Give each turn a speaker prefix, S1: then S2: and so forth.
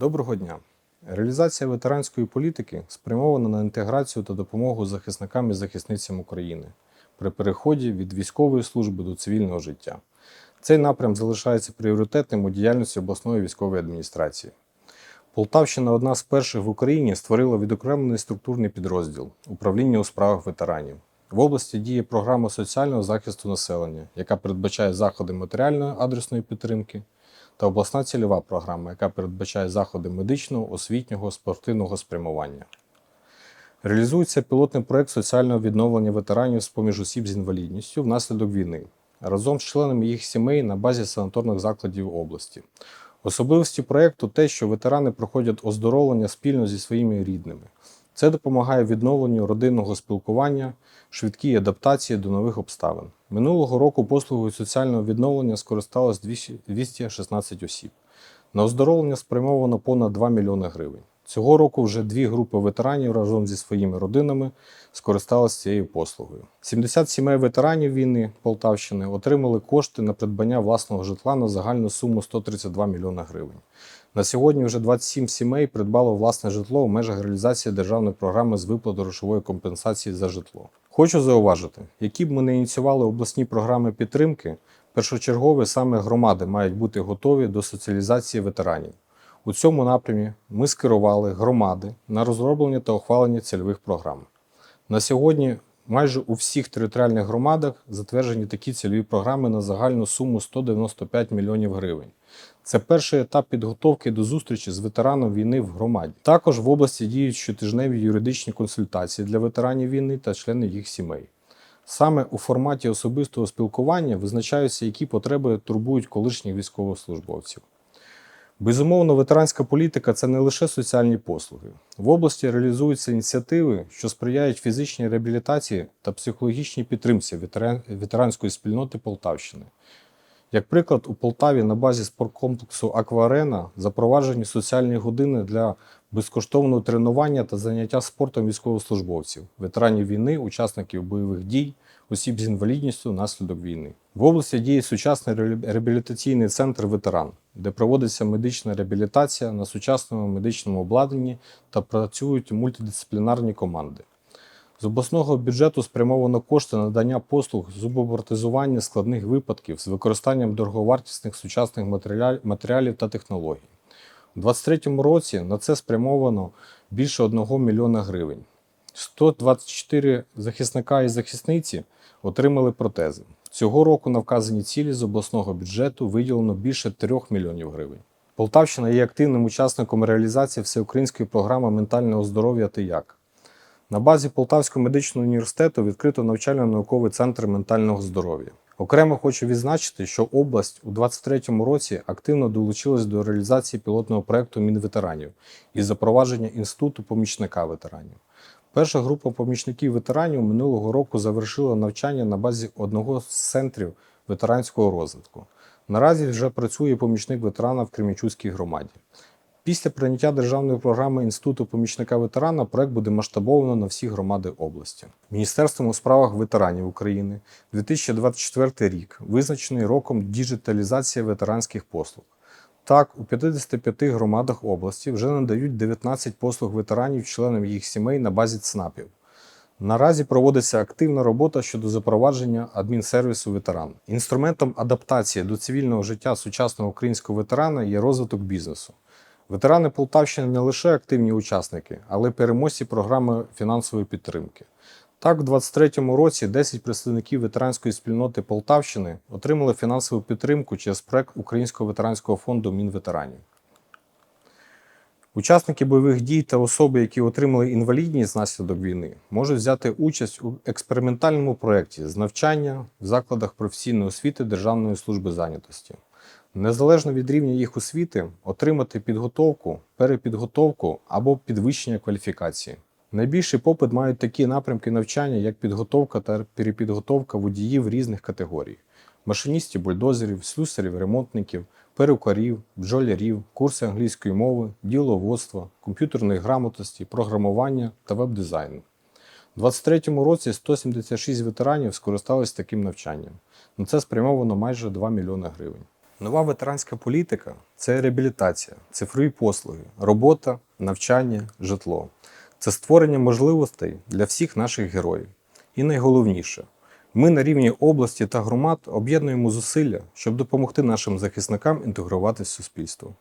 S1: Доброго дня. Реалізація ветеранської політики спрямована на інтеграцію та допомогу захисникам і захисницям України при переході від військової служби до цивільного життя. Цей напрям залишається пріоритетним у діяльності обласної військової адміністрації. Полтавщина одна з перших в Україні створила відокремлений структурний підрозділ управління у справах ветеранів. В області діє програма соціального захисту населення, яка передбачає заходи матеріальної адресної підтримки, та обласна цільова програма, яка передбачає заходи медичного, освітнього, спортивного спрямування. Реалізується пілотний проект соціального відновлення ветеранів з поміж осіб з інвалідністю внаслідок війни разом з членами їх сімей на базі санаторних закладів області. Особливості проекту те, що ветерани проходять оздоровлення спільно зі своїми рідними. Це допомагає відновленню родинного спілкування, швидкій адаптації до нових обставин. Минулого року послугою соціального відновлення скористалось 216 осіб. На оздоровлення спрямовано понад 2 мільйони гривень. Цього року вже дві групи ветеранів разом зі своїми родинами скористалися цією послугою. 70 сімей ветеранів війни Полтавщини отримали кошти на придбання власного житла на загальну суму 132 мільйона гривень. На сьогодні вже 27 сімей придбало власне житло в межах реалізації державної програми з виплати грошової компенсації за житло. Хочу зауважити, які б ми не ініціювали обласні програми підтримки, першочергове саме громади мають бути готові до соціалізації ветеранів. У цьому напрямі ми скерували громади на розроблення та ухвалення цільових програм. На сьогодні майже у всіх територіальних громадах затверджені такі цільові програми на загальну суму 195 мільйонів гривень. Це перший етап підготовки до зустрічі з ветераном війни в громаді. Також в області діють щотижневі юридичні консультації для ветеранів війни та членів їх сімей. Саме у форматі особистого спілкування визначаються, які потреби турбують колишніх військовослужбовців. Безумовно, ветеранська політика це не лише соціальні послуги. В області реалізуються ініціативи, що сприяють фізичній реабілітації та психологічній підтримці ветеранської спільноти Полтавщини. Як приклад, у Полтаві на базі спорткомплексу Акварена запроваджені соціальні години для безкоштовного тренування та заняття спортом військовослужбовців, ветеранів війни, учасників бойових дій, осіб з інвалідністю внаслідок війни. В області діє сучасний реабілітаційний центр ветеран, де проводиться медична реабілітація на сучасному медичному обладнанні та працюють мультидисциплінарні команди. З обласного бюджету спрямовано кошти надання послуг з складних випадків з використанням дороговартісних сучасних матеріалів та технологій. У 2023 році на це спрямовано більше 1 мільйона гривень. 124 захисника і захисниці отримали протези. Цього року на вказані цілі з обласного бюджету виділено більше 3 мільйонів гривень. Полтавщина є активним учасником реалізації всеукраїнської програми ментального здоров'я «Ти-як». На базі Полтавського медичного університету відкрито навчально-науковий центр ментального здоров'я. Окремо хочу відзначити, що область у 2023 році активно долучилась до реалізації пілотного проекту Мінветеранів із запровадження інституту помічника ветеранів. Перша група помічників ветеранів минулого року завершила навчання на базі одного з центрів ветеранського розвитку. Наразі вже працює помічник ветерана в Кремічуцькій громаді. Після прийняття державної програми Інституту помічника ветерана проект буде масштабовано на всі громади області. Міністерством у справах ветеранів України 2024 рік визначений роком діджиталізації ветеранських послуг. Так, у 55 громадах області вже надають 19 послуг ветеранів членам їх сімей на базі ЦНАПів. Наразі проводиться активна робота щодо запровадження адмінсервісу ветеран. Інструментом адаптації до цивільного життя сучасного українського ветерана є розвиток бізнесу. Ветерани Полтавщини не лише активні учасники, але й переможці програми фінансової підтримки. Так, у 2023 році 10 представників ветеранської спільноти Полтавщини отримали фінансову підтримку через проект Українського ветеранського фонду Мінветеранів. Учасники бойових дій та особи, які отримали інвалідність внаслідок війни, можуть взяти участь у експериментальному проєкті з навчання в закладах професійної освіти Державної служби зайнятості. Незалежно від рівня їх освіти, отримати підготовку, перепідготовку або підвищення кваліфікації. Найбільший попит мають такі напрямки навчання, як підготовка та перепідготовка водіїв різних категорій: машиністів, бульдозерів, слюсарів, ремонтників, перукарів, бджолярів, курси англійської мови, діловодства, комп'ютерної грамотності, програмування та веб-дизайну. У 2023 році 176 ветеранів скористалися таким навчанням. На це спрямовано майже 2 мільйони гривень. Нова ветеранська політика це реабілітація, цифрові послуги, робота, навчання, житло. Це створення можливостей для всіх наших героїв. І найголовніше, ми на рівні області та громад об'єднуємо зусилля, щоб допомогти нашим захисникам інтегруватися в суспільство.